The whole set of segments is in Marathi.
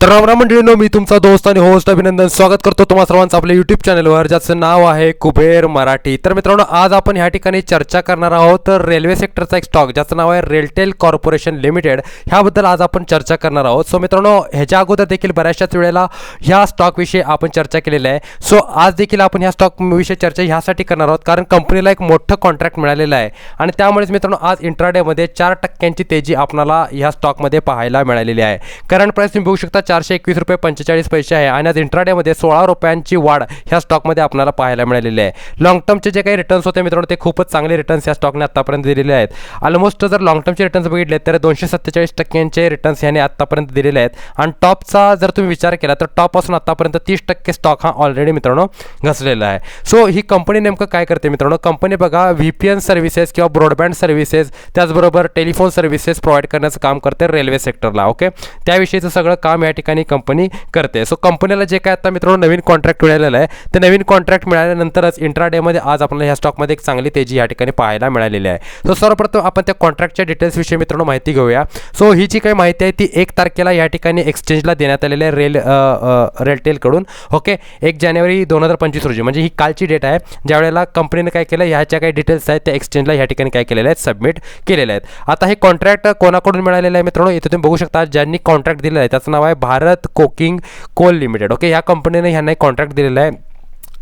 तर रामराम मंडळीनो मी तुमचा दोस्त आणि होस्ट अभिनंदन. स्वागत करतो तुम्हा सर्वांचं आपल्या यूट्यूब चॅनलवर ज्याचं नाव आहे कुबेर मराठी. तर मित्रांनो आज आपण ह्या ठिकाणी चर्चा करणार आहोत तर रेल्वे सेक्टरचा एक स्टॉक ज्याचं नाव आहे रेलटेल कॉर्पोरेशन लिमिटेड ह्याबद्दल आज आपण चर्चा करणार आहोत. सो मित्रांनो ह्याच्या अगोदर देखील बऱ्याचशाच वेळेला ह्या स्टॉकविषयी आपण चर्चा केलेली आहे. सो आज देखील आपण ह्या स्टॉकविषयी चर्चा ह्यासाठी करणार आहोत कारण कंपनीला एक मोठं कॉन्ट्रॅक्ट मिळालेलं आहे. आणि त्यामुळेच मित्रांनो आज इंट्राडेमध्ये चार टक्क्यांची तेजी आपणाला ह्या स्टॉकमध्ये पाहायला मिळालेली आहे. करंट प्राईस तुम्ही बघू शकता चारशे एकवीस रुपये पंचेचाळीस पैसे आहे आणि आज इंट्राडेमध्ये सोळा रुपयांची वाढ ह्या स्टॉकमध्ये आपल्याला पाहायला मिळालेली आहे. लॉंग टर्मचे जे काही रिटर्न्स होते मित्रांनो ते खूपच चांगले रिटर्न्स या स्टॉकने आतापर्यंत दिलेले आहेत. ऑलमोस्ट जर लॉंग टर्मचे रिटर्न्स बघितले तर दोनशे सत्तेचाळीस टक्क्यांचे रिटर्न्स ह्याने आतापर्यंत दिलेले आहेत. आणि टॉपचा जर तुम्ही विचार केला तर टॉपपासून आतापर्यंत तीस टक्के स्टॉक हा ऑलरेडी मित्रांनो घसलेला आहे. सो ही कंपनी नेमकं काय करते मित्रांनो? कंपनी बघा व्ही पी एन सर्व्हिसेस किंवा ब्रॉडबँड सर्व्हिसेस त्याचबरोबर टेलिफोन सर्व्हिसेस प्रोव्हाइड करण्याचं काम करते रेल्वे सेक्टरला ओके त्याविषयीचं सगळं काम या ठिकाणी कंपनी करते. सो कंपनीला जे काय आता मित्रांनो नवीन कॉन्ट्रॅक्ट मिळालेलं आहे ते नवीन कॉन्ट्रॅक्ट मिळाल्यानंतरच इंट्राडेमध्ये आज आपल्याला ह्या स्टॉकमध्ये एक चांगली तेजी या ठिकाणी पाहायला मिळालेली आहे. सो सर्वप्रथम आपण त्या कॉन्ट्रॅक्टच्या डिटेल्सविषयी मित्रांनो माहिती घेऊया. सो ही जी काही माहिती आहे ती एक तारखेला या ठिकाणी एक्सचेंजला देण्यात आलेली आहे रेल रेलटेलकडून. ओके एक जानेवारी दोन हजार पंचवीस रोजी. म्हणजे ही कालची डेट आहे. ज्यावेळेला कंपनीने काय केलं ह्याच्या काही डिटेल्स आहेत त्या एक्सचेंजला ह्या ठिकाणी काय केलेल्या आहेत सबमिट केलेल्या आहेत. आता हे कॉन्ट्रॅक्ट कोणाकडून मिळालेलं आहे मित्रांनो? इथे तुम्ही बघू शकता ज्यांनी कॉन्ट्रॅक्ट दिलेला आहे त्याचं नाव आहे Bharat coking coal limited. Okay या कंपनीने ह्यांना एक कॉन्ट्रॅक्ट दिलेला आहे.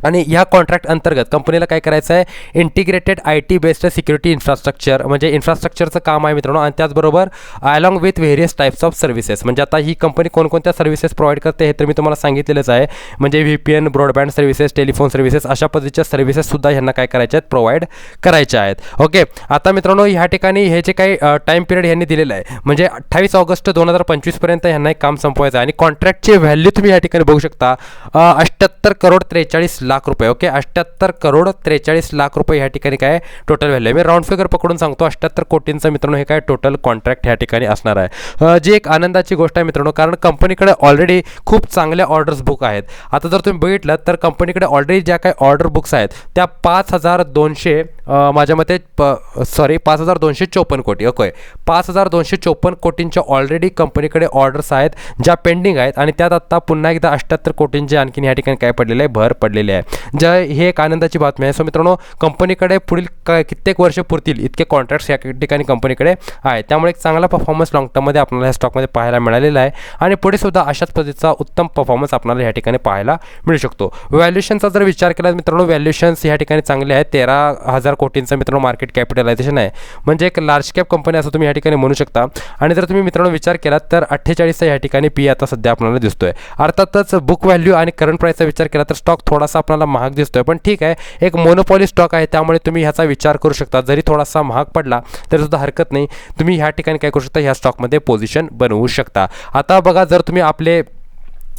आणि ह्या कॉन्ट्रॅक्ट अंतर्गत कंपनीला काय करायचं आहे? Integrated I T based security infrastructure म्हणजे इन्फ्रास्ट्रक्चरचं काम आहे मित्रांनो. आणि त्याचबरोबर along with various types of services म्हणजे आता ही कंपनी कोणकोणत्या सर्व्हिसेस प्रोव्हाइड करते हे तर मी तुम्हाला सांगितलेलंच आहे. म्हणजे V P N broadband services telephone services अशा पद्धतीच्या सर्व्हिसेससुद्धा ह्यांना काय करायच्या आहेत? प्रोव्हाइड करायच्या आहेत. ओके आता मित्रांनो ह्या ठिकाणी हे जे काही टाईम पिरियड ह्यांनी दिलेलं आहे म्हणजे अठ्ठावीस ऑगस्ट दोन हजार पंचवीसपर्यंत ह्यांना एक काम संपवायचं आहे. आणि कॉन्ट्रॅक्टची व्हॅल्यू तुम्ही या ठिकाणी बघू शकता. अठ्ठ्याहत्तर करोड त्रेचाळीस लाख रुपये ओके अठ्ठ्याहत्तर करोड त्रेचाळीस लाख रुपये ह्या ठिकाणी काय टोटल व्हॅल्यू आहे. मी राऊंड फिगर पकडून सांगतो अठ्ठ्याहत्तर कोटींचं मित्रांनो हे काय टोटल कॉन्ट्रॅक्ट ह्या ठिकाणी असणार आहे. जी एक आनंदाची गोष्ट आहे मित्रांनो कारण कंपनीकडे ऑलरेडी खूप चांगल्या ऑर्डर्स बुक आहेत. आता जर तुम्ही बघितलं तर कंपनीकडे ऑलरेडी ज्या काही ऑर्डर बुक्स आहेत त्या पाच हजार दोनशे माझ्या मते प सॉरी पाच हजार दोनशे चोपन्न कोटी. ओके. पाच हजार दोनशे चोपन्न कोटींच्या ऑलरेडी कंपनीकडे ऑर्डर्स आहेत ज्या पेंडिंग आहेत आणि त्यात आत्ता पुन्हा एकदा अठ्ठ्याहत्तर कोटींचे आणखीन या ठिकाणी काय पडलेले आहे? भर पडलेले आहे. ज्या हे एक आनंदाची बातमी आहे. सो मित्रांनो कंपनीकडे पुढील क कित्येक वर्ष पुरतील इतके कॉन्ट्रॅक्ट्स या ठिकाणी कंपनीकडे आहे त्यामुळे एक चांगला परफॉर्मन्स लॉंग टर्ममध्ये आपल्याला या स्टॉकमध्ये पाहायला मिळालेला आहे. आणि पुढे सुद्धा अशाच पद्धतीचा उत्तम परफॉर्मन्स आपल्याला या ठिकाणी पाहायला मिळू शकतो. व्हॅल्युएशनचा जर विचार केला मित्रांनो व्हॅल्युएशन्स या ठिकाणी चांगले आहेत. तेरा हजार कोटींचं मित्रांनो मार्केट कॅपिटलायझेशन आहे. म्हणजे एक लार्ज कॅप कंपनी असं तुम्ही या ठिकाणी म्हणू शकता. आणि जर तुम्ही मित्रांनो विचार केला तर अठ्ठेचाळीसचा या ठिकाणी पी आता सध्या आपल्याला दिसतोय. अर्थातच बुक व्हॅल्यू आणि करंट प्राईसचा विचार केला तर स्टॉक थोडासा आपल्याला महाग दिसतोय. पण ठीक आहे एक मोनोपॉली स्टॉक आहे त्यामुळे तुम्ही ह्याचा विचार करू शकता. जरी थोडासा महाग पडला तरी सुद्धा हरकत नाही. तुम्ही ह्या ठिकाणी काय करू शकता ह्या स्टॉकमध्ये पोझिशन बनवू शकता. आता बघा जर तुम्ही आपले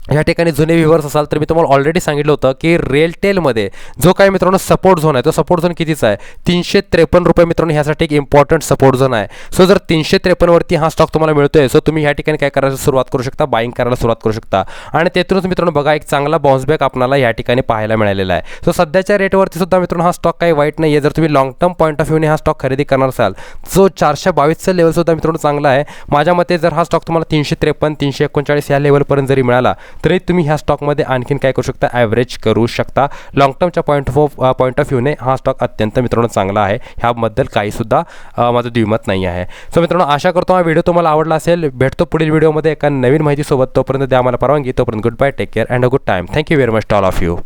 ह्या ठिकाणी जुने व्ह्युअर्स असाल तर मी तुम्हाला ऑलरेडी सांगितलं होतं की रेलटेलमध्ये जो काही मित्रांनो सपोर्ट झोन आहे तो सपोर्ट झोन कितीचा आहे? तीनशे त्रेपन्न रुपये मित्रांनो ह्यासाठी एक इम्पॉर्टंट सपोर्ट झोन आहे. सो जर तीनशे त्रेपन्नवरती हा स्टॉक तुम्हाला मिळतोय सो तुम्ही ह्या ठिकाणी काय करायला सुरुवात करू शकता? बाईंग करायला सुरुवात करू शकता. आणि तेथूनच मित्रांनो बघा एक चांगला बाउन्सबॅक आपल्याला या ठिकाणी पाहायला मिळालेला आहे. सो सध्याच्या रेटवरती सुद्धा मित्रांनो हा स्टॉक काही वाईट नाही आहे जर तुम्ही लॉंग टर्म पॉईंट ऑफ व्ह्यूने हा स्टॉक खरेदी करणार असाल जो चारशे बावीसचा लेवल सुद्धा मित्रांनो चांगला आहे. माझ्या मते जर हा स्टॉक तुम्हाला तीनशे त्रेपन्न तीनशे एकोणचाळीस या लेवलपर्यंत जरी मिळाला तरी तुम्ही ह्या स्टॉकमध्ये आणखीन काय करू शकता? ॲव्हरेज करू शकता. लॉंग टर्मच्या पॉईंट ऑफ पॉईंट ऑफ व्ह्यूने हा स्टॉक अत्यंत मित्रांनो चांगला आहे. ह्याबद्दल काहीसुद्धा माझं द्विमत नाही आहे. सो मित्रांनो आशा करतो हा व्हिडिओ तुम्हाला आवडला असेल. भेटतो पुढील व्हिडिओमध्ये एका नवीन माहितीसोबत. तोपर्यंत द्या मला परवानगी. तोपर्यंत good bye take care and a good time thank you very much all of you